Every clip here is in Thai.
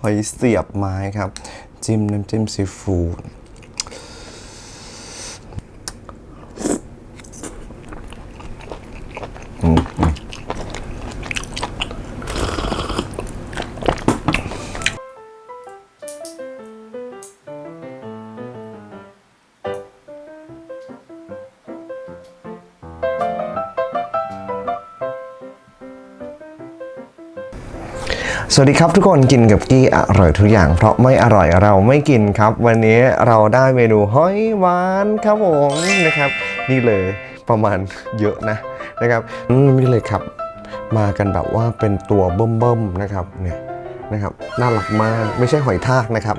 หอยเสียบไม้ครับ จิ้มน้ำจิ้มซีฟู้ด สวัสดีครับทุกคนกินกับกี้อร่อยทุกอย่าง เพราะไม่อร่อยเราไม่กินครับ วันนี้เราได้เมนูหอยหวานครับผมนะครับ นี่เลยประมาณเยอะนะนะครับนี่เลยครับ มากันแบบว่าเป็นตัวเบิ่มๆนะครับเนี่ย นะครับ น่ารักมาก ไม่ใช่หอยทากนะครับ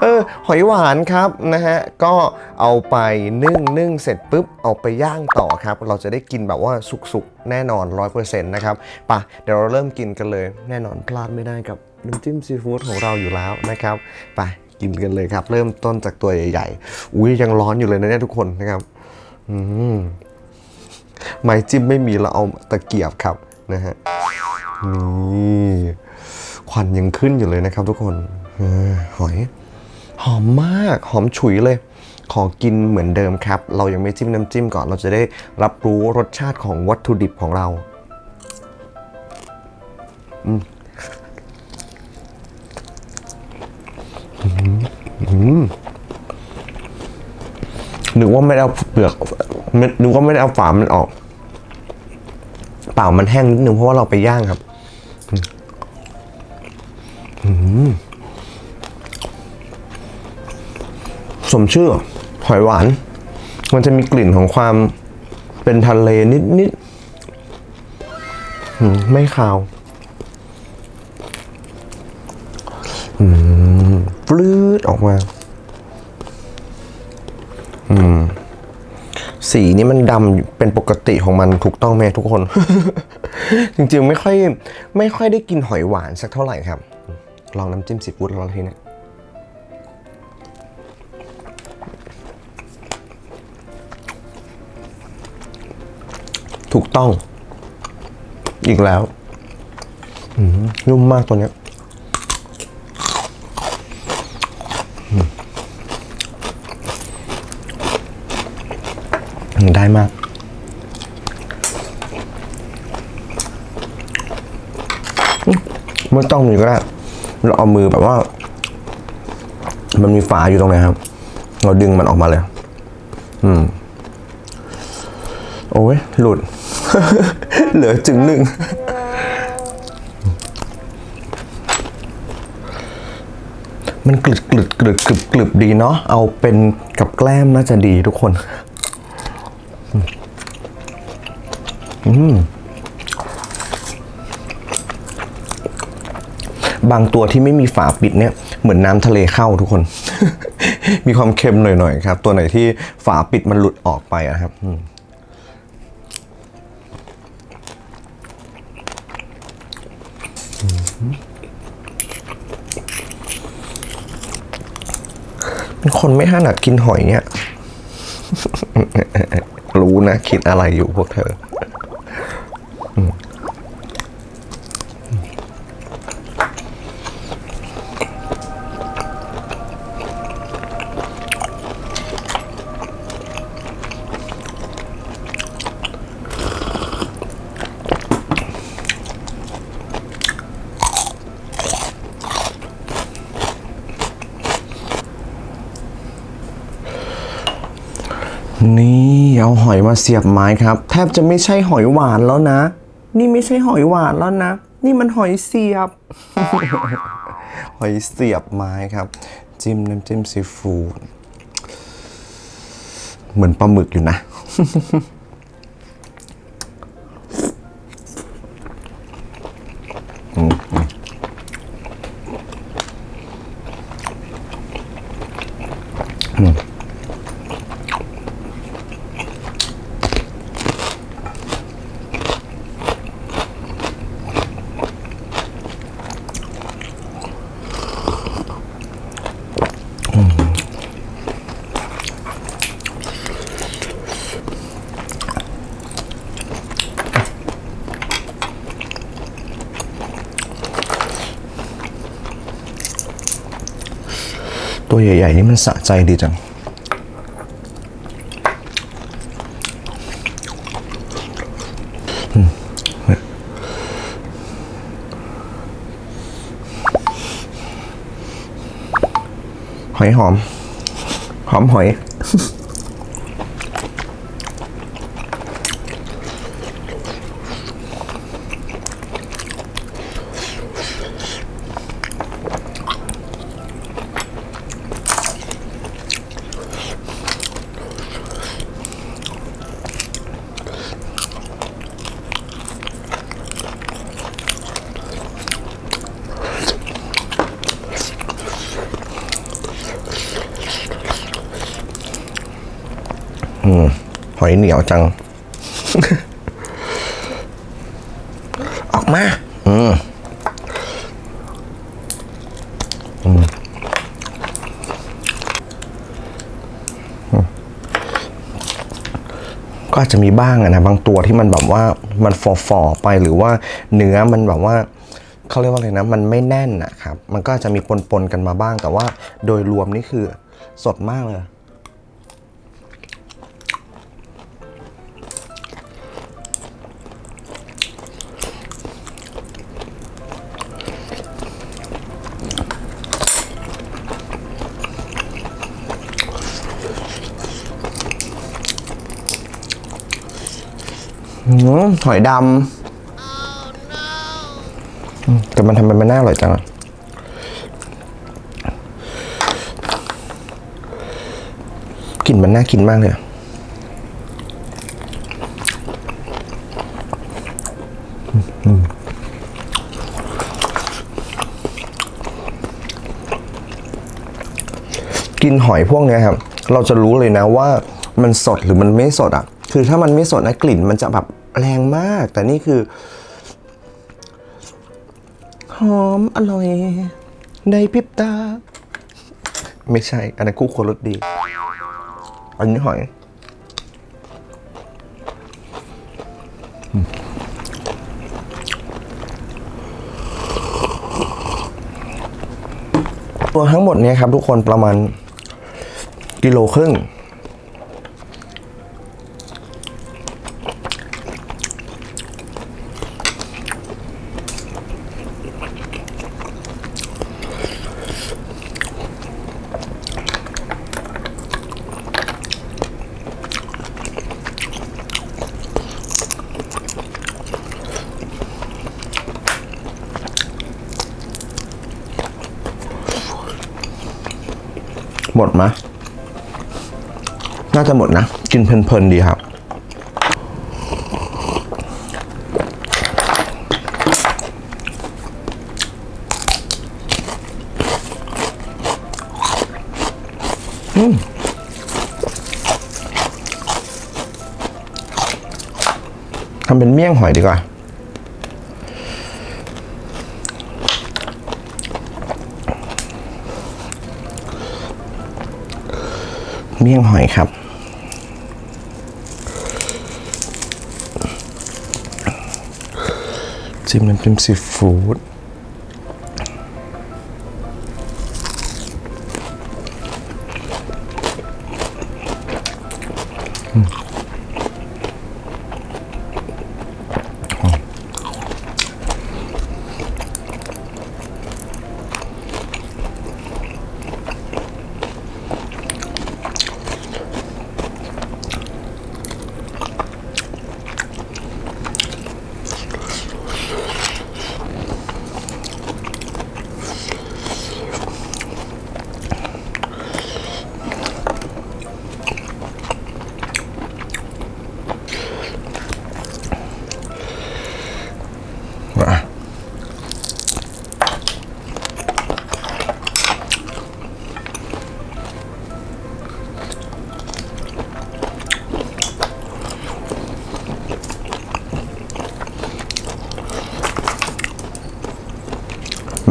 เออ หอยหวานครับนะฮะ ก็เอาไปนึ่งนึ่งเสร็จปุ๊บ เอาไปย่างต่อครับ เราจะได้กินแบบว่าสุกๆ แน่นอน 100%นะครับไปะเดี๋ยวเราเริ่มกินกันเลย แน่นอนพลาดไม่ได้กับน้ำจิ้มซีฟู้ดของเราอยู่แล้วนะครับไปกินกันเลยครับ เริ่มต้นจากตัวใหญ่ๆ อุ้ยยังร้อนอยู่เลยนะเนี่ยทุกคนนะครับอืมไม้จิ้มไม่มีเราเอาตะเกียบครับนะฮะนี่ วันยังขึ้นอยู่เลยนะครับทุกคนอหอย หอมมาก หอมฉุยเลย ขอกินเหมือนเดิมครับ เรายังไม่จิ้มน้ำจิ้มก่อน เราจะได้รับรู้รสชาติของวัตถุดิบของเราอืมนึกว่าไม่ได้เอาเปลือกไม่นึกว่าไม่ได้เอาฝามันออก เปล่ามันแห้งนิดนึงเพราะว่าเราไปย่างครับ สมชื่อ หอยหวาน มันจะมีกลิ่นของความเป็นทะเลนิดนิดๆไม่คาวอืมปลื้ดออกมา สีนี้มันดำเป็นปกติของมันถูกต้องไหมทุกคน จริงๆไม่ค่อยไม่ค่อยได้กินหอยหวานสักเท่าไหร่ครับ ลองน้ำจิ้มซีฟู้ดลองทีนี้ยถูกต้อง อีกแล้วนุ่มมากตัวเนี้ยได้มากอืมไม่ต้องมีก็ได้ เราเอามือแบบว่า มันมีฝาอยู่ตรงไหนครับ เราดึงมันออกมาเลย อืม โอ้ยหลุด เหลือจึงหนึ่งมันกรึดกรึดกรึดกรึบกรึบดีเนาะ เอาเป็นกับแกล้มน่าจะดีทุกคน อืม บางตัวที่ไม่มีฝาปิดเนี่ยเหมือนน้ำทะเลเข้าทุกคน มีความเค็มหน่อยๆครับ ตัวไหนที่ฝาปิดมันหลุดออกไปอะครับเป็นคนไม่ถนัดกินหอยเนี่ย รู้นะ คิดอะไรอยู่พวกเธอ นี่เอาหอยมาเสียบไม้ครับ แทบจะไม่ใช่หอยหวานแล้วนะ นี่ไม่ใช่หอยหวานแล้วนะ นี่มันหอยเสียบ หอยเสียบไม้ครับ จิ้มน้ำจิ้มซีฟู้ดเหมือนปลาหมึกอยู่นะ ตัวใหญ่ ๆ นี่มันสะใจดีจัง หอยหอม หอมหอย หอยเหนียวจัง ออกมาอืมอืมอืมก็อาจจะมีบ้างอะนะบางตัวที่มันแบบว่ามันฟอๆไปหรือว่าเนื้อมันแบบว่าเขาเรียกว่าอะไรนะ มันไม่แน่นนะครับ มันก็อาจจะมีปนๆกันมาบ้างแต่ว่าโดยรวมนี่คือสดมากเลย หอยดำแต่มันทำไมมันน่าอร่อยจังอะกลิ่นมันน่ากินมากเลยกินหอยพวกเนี้ยครับ เราจะรู้เลยนะว่ามันสดหรือมันไม่สดอะ คือถ้ามันไม่สดนะกลิ่นมันจะแบบ แรงมาก แต่นี่คือ หอมอร่อย ในพริบตา ไม่ใช่ อันนั้นคู่ควรสดี อันนี้หอยตัวทั้งหมดเนี้ครับทุกคนประมาณกิโลครึ่ง หมดไหมะน่าจะหมดนะ กินเพลินๆดีครับ อืมทำเป็นเมี่ยงหอยดีกว่า เมี่ยงหอยครับ จิ้มน้ำจิ้มซีฟู้ด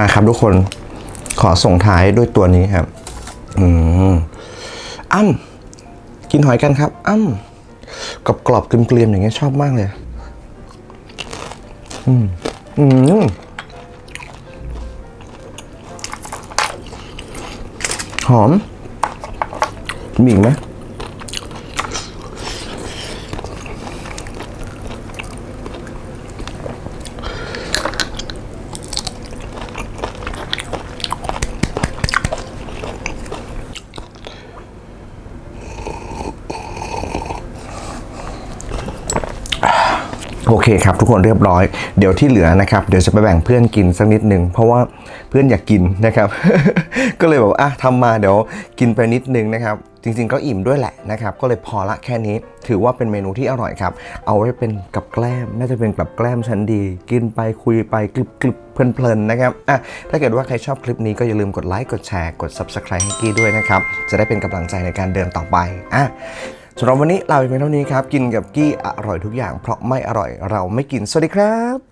มาครับทุกคนขอส่งท้ายด้วยตัวนี้ครับ อืมอ้ำกินหอยกันครับ อ้ำกรอบๆเกลียมๆอย่างเงี้ยชอบมากเลย อืม อืม หอมมีอีกไหม โอเคครับทุกคนเรียบร้อย เดี๋ยวที่เหลือนะครับเดี๋ยวจะไปแบ่งเพื่อนกินสักนิดหนึ่งเพราะว่าเพื่อนอยากกินนะครับ ก็เลยบอกอะทำมาเดี๋ยวกินไปนิดนึงนะครับ จริงๆก็อิ่มด้วยแหละนะครับ ก็เลยพอละแค่นี้ถือว่าเป็นเมนูที่อร่อยครับ เอาไว้เป็นกับแกล้มน่าจะเป็นกับแกล้มชั้นดี กินไปคุยไปกลิบกลิบเพลินๆนะครับอะถ้าเกิดว่าใครชอบคลิปนี้ก็อย่าลืมกดไลค์กดแชร์กด subscribe ให้กี้ด้วยนะครับจะได้เป็นกำลังใจในการเดินต่อไปอะ สำหรับวันนี้ลาไปเพียงเท่านี้ครับ กินกับกี้อร่อยทุกอย่าง เพราะไม่อร่อยเราไม่กิน สวัสดีครับ